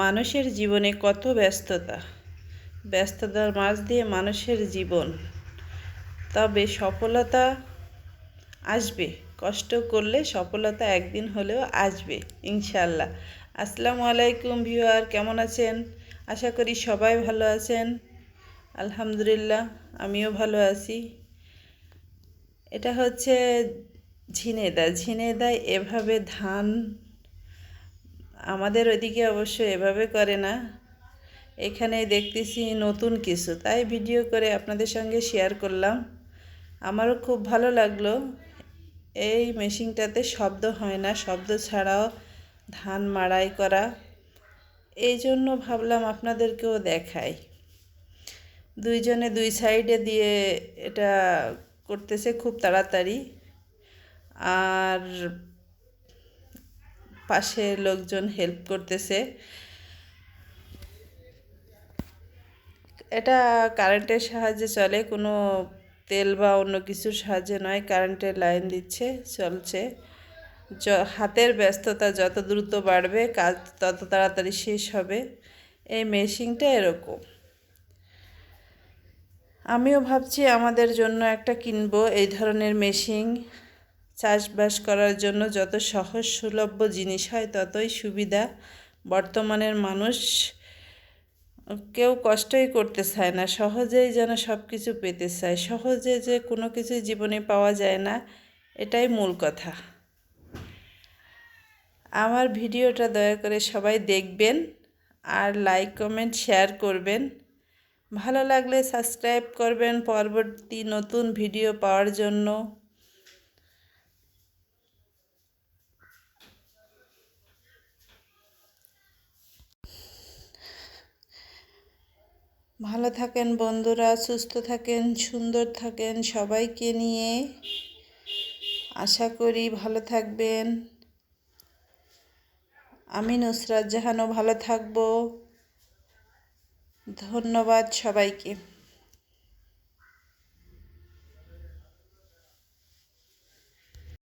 মানুষের জীবনে কত ব্যস্ততা। ব্যস্ততার মাঝ দিয়ে মানুষের জীবন। তবে সফলতা আসবে। কষ্ট করলে সফলতা একদিন হলেও আসবে ইনশাল্লাহ আসসালামু আলাইকুম ভিউয়ার, কেমন আছেন? আশা করি সবাই ভালো আছেন। আলহামদুলিল্লাহ, আমিও ভালো আছি। এটা হচ্ছে ঝিনেদা ঝিনেদায় এভাবে ধান আমাদের ওইদিকে অবশ্য এভাবে করে না। এখানে দেখতেছি নতুন কিছু। তাই ভিডিও করে আপনাদের সঙ্গে শেয়ার করলাম। আমারও খুব ভালো লাগল। এই মেশিনটাতে শব্দ হয় না, শব্দ ছাড়াও ধান মাড়াই করা। এই জন্য ভাবলাম আপনাদেরকেও দেখাই। দুইজনে দুই সাইডে দিয়ে এটা করতেছে খুব তাড়াতাড়ি। আর পাশে লোকজন হেল্প করতেছে। এটা কারেন্টের সাহায্যে চলে, কোনো তেল বা অন্য কিছুর সাহায্যে নয় কারেন্টের লাইন দিচ্ছে, চলছে। হাতের ব্যস্ততা যত দ্রুত বাড়বে, কাজ তত তাড়াতাড়ি শেষ হবে। এই মেশিনটা এরকম। আমিও ভাবছি আমাদের জন্য একটা কিনবো, এই ধরনের মেশিন চাষবাস করার জন্য যত সহজ সুলভ্য জিনিস হয়, ততই সুবিধা। বর্তমানের মানুষ কেউ কষ্টই করতে চায় না, সহজেই যেন সব কিছু পেতে চায়। সহজে যে কোনো কিছু জীবনে পাওয়া যায় না, এটাই মূল কথা। আমার ভিডিওটা দয়া করে সবাই দেখবেন আর লাইক, কমেন্ট, শেয়ার করবেন। ভালো লাগলে সাবস্ক্রাইব করবেন পরবর্তী নতুন ভিডিও পাওয়ার জন্য। ভালো থাকেন বন্ধুরা, সুস্থ থাকেন, সুন্দর থাকেন সবাইকে নিয়ে। আশা করি ভালো থাকবেন। আমি নুসরাত জাহানও ভালো থাকব। ধন্যবাদ সবাইকে।